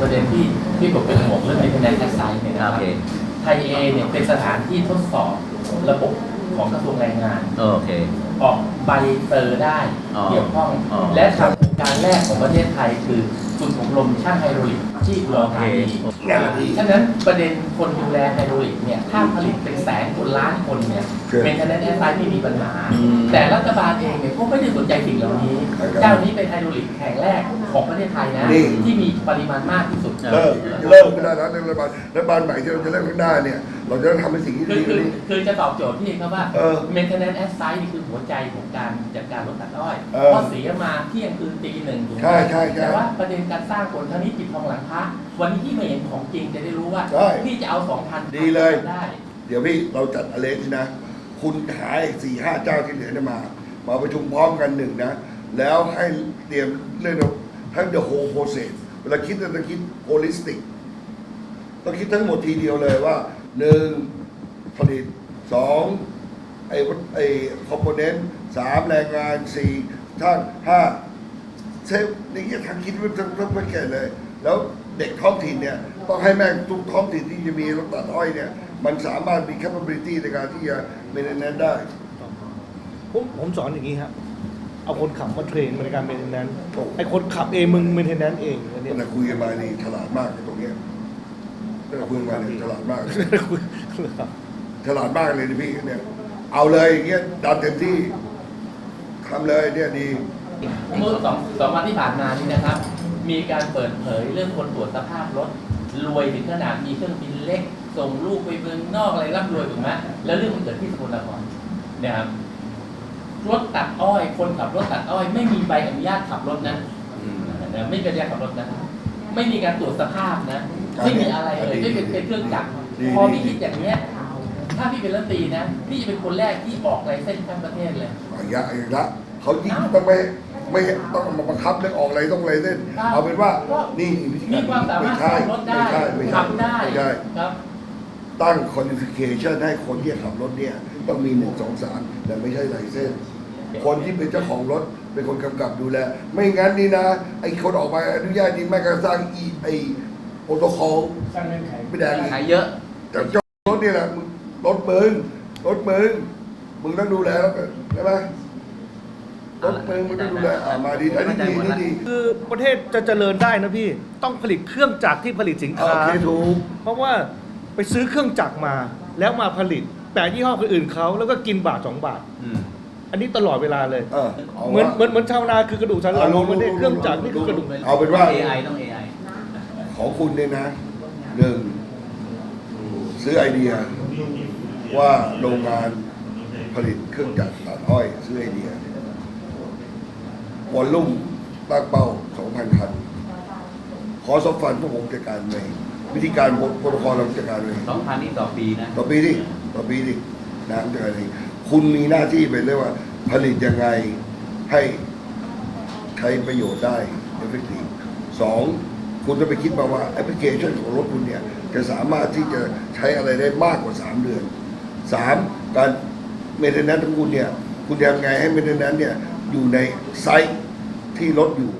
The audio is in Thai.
ประเด็นที่ที่ผมเป็นห่วงเรื่องไอ้คะแนนแอสไซน์เนี่ยนะคโอรับเค ไทยเอเนี่ยเป็นสถานที่ทดสอบระบบของกระทรวงแรงงาน โอเค ออกใบเตอร์ได้อ๋อเกี่ยวข้อง อ๋อ และทำโครงการแรกของประเทศไทยคือ ศูนย์อบรมช่างไฮโดรลิกที่อุดรธานีโอเคฉะนั้นประเด็นคนดูแลไฮโดรลิกเนี่ยถ้าผลิตเป็นแสนคนล้านคนเนี่ยครับเป็นคะแนนแอสไซน์ไม่มีปัญหาอืมแต่รัฐบาลเองเนี่ยก็ไม่ได้สนใจสิ่งเหล่านี้ครับเจ้านี้เป็นไฮโดรลิกแห่งแรกของประเทศไทยนะนี่ที่มีปริมาณมากที่สุดเออเลิกเลิกไม่ได้แล้วรัฐบาลรัฐบาลใหม่ที่เราจะเริ่มข้างหน้าเนี่ย เราจะต้องทำให้สิ่งที่คือดีกคืว่าอนี้ คือจะตอบโจทย์พี่ครับว่า เออ maintenance aside นี่คือหัวใจของการจัดการรถตัดอ้อยเออพอเสียมาเที่ยงคืนตีหนึ่งถูกไหมใช่ใช่ใช่แต่ว่าประเด็นการสร้างผลท่านี้ปิดทองหลังพระวันนี้ที่ไม่เห็นของจริงจะได้รู้ว่าใช่พี่จะเอาสองพันดีเลย ได้ เดี๋ยวพี่เราจัดอะไรนี่นะ คุณหายสี่ห้าเจ้าที่เหลือเนี่ยมา มาประชุมพร้อมกันหนึ่งนะ แล้วให้เตรียมเรื่องทั้ง the whole process เวลาคิดเราต้องคิด holistic ต้องคิดทั้งหมดทีเดียวเลยว่าหนึ่งผลิตสองไอ้ไอ้คอมโพเนนต์สามแรงงานสี่ช่างห้าเซฟนี่ทางคิดไว้ทั้งทั้งแพ็กเกจเลย แล้วเด็กท้องถิ่นเนี่ยต้องให้แม่ทุกท้องถิ่นที่จะมีรถตัดอ้อยเนี่ย มันสามารถมี capability ในการที่จะ m a i n t e n a n ได้ ผมผมสอนอย่างนี้ครับ เอาคนขับมาเทรนในการเมนเทนแนนโอ้ไอคนขับเองมึงเมนเทนแนนเองอันเนี้ยตั้งแต่คุยกันมานี่ฉลาดมากในตรงเนี้ยตั้งแต่คุยกันมาเนี่ยฉลาดมากฉลาดมากเลยนะพี่เนี่ย เอาเลยอย่างเงี้ยดันเต็มที่ทำเลยเนี่ยดีเมื่อสองสองวันที่ผ่านมานี่นะครับ มีการเปิดเผยเรื่องคนตรวจสภาพรถรวยถึงขนาดมีเครื่องบินเล็ก ส่งลูกไปเมืองนอกอะไรร่ำรวยถูกไหมแล้วเรื่องมันเกิดที่สกลนครเนี่ยครับ รถตัดอ้อย คนขับรถตัดอ้อย ไม่มีใบอนุญาตขับรถนะนะไม่เป็นยาขับรถนะ ไม่มีการตรวจสภาพนะ ไม่มีอะไรเลยไม่เป็นเป็นเครื่องจักรดีพอพี่คิดอย่างเนี้ยถ้าพี่เป็นรัฐมนตรีนะ พี่จะเป็นคนแรกที่ออกไลเส้นส์ทั้งประเทศเลยอายะอีกละเขายิ่งต้องไม่ไม่ต้องมาบังคับเรื่องออกอะไรต้องอะไรเส้นครับเอาเป็นว่านี่วิธีมีการความสามารถใช่ขับรถได้ไม่ใช่ไม่ใช่ขับได้ไม่ใช่ครับตั้ง qualification ให้คนที่จะขับรถเนี่ย ต้องมีหนึ่งสองสามแต่ไม่ใช่ไลเส้น คนที่เป็นเจ้าของรถเป็นคนกำกับดูแล ไม่งั้นนี่นะ ไอ้คนออกมาอนุญาตนี่แม่งก็สร้างอีไอ้โปรโตคอลไม่ได้อีกขายเยอะ แต่เจ้ารถนี่แหละมึงรถมึงรถมึงมึงต้องดูแลแล้วกันใช่ไหมรถมึงมึงต้องดูแลอ่ามาดีอันนี้ดีอันนี้ดี คือประเทศจะเจริญได้นะพี่ ต้องผลิตเครื่องจักรที่ผลิตสินโอค้าเคถูกเพราะว่าไปซื้อเครื่องจักรมาแล้วมาผลิต แต่ยี่ห้อคนอื่นเขาแล้วก็กินบาทสองบาทอืมอันนี้ตลอดเวลาเลย เออเอาเหมือนว่าเหมือนเหมือนชาวนาคือกระดูกสันหลังเอารู้ไม่ได้รู้ เครื่องจักรรู้นี่คือกระดูกเอาเป็นว่าเอไอต้อง AI ของคุณเนี่ยนะหนึ่งซื้อไอเดียว่าโรงงานผลิตเครื่องจักรตัดอ้อย ซื้อไอเดียวอลลุ่มตั้งเป้า 2,000 คัน ขอสอบฟันพวกผมจัดการเองวิธีการโปรโตคอลเราจัดการเองสองพันนี่ต่อปีนะ ต่อปี ดิต่อปีดินะจัดการคุณมีหน้าที่เป็นเรียกว่า ผลิตยังไงให้ใช้ประโยชน์ได้เอฟเฟกตีสองคุณจะไปคิดมาว่าแอปพลิเคชันของรถคุณเนี่ยจะสามารถที่จะใช้อะไรได้มากกว่า 3 เดือนสามการเมนเทนแนนของคุณเนี่ย คุณทำไงให้เมนเทนแนนเนี่ยอยู่ในไซต์ที่รถอยู่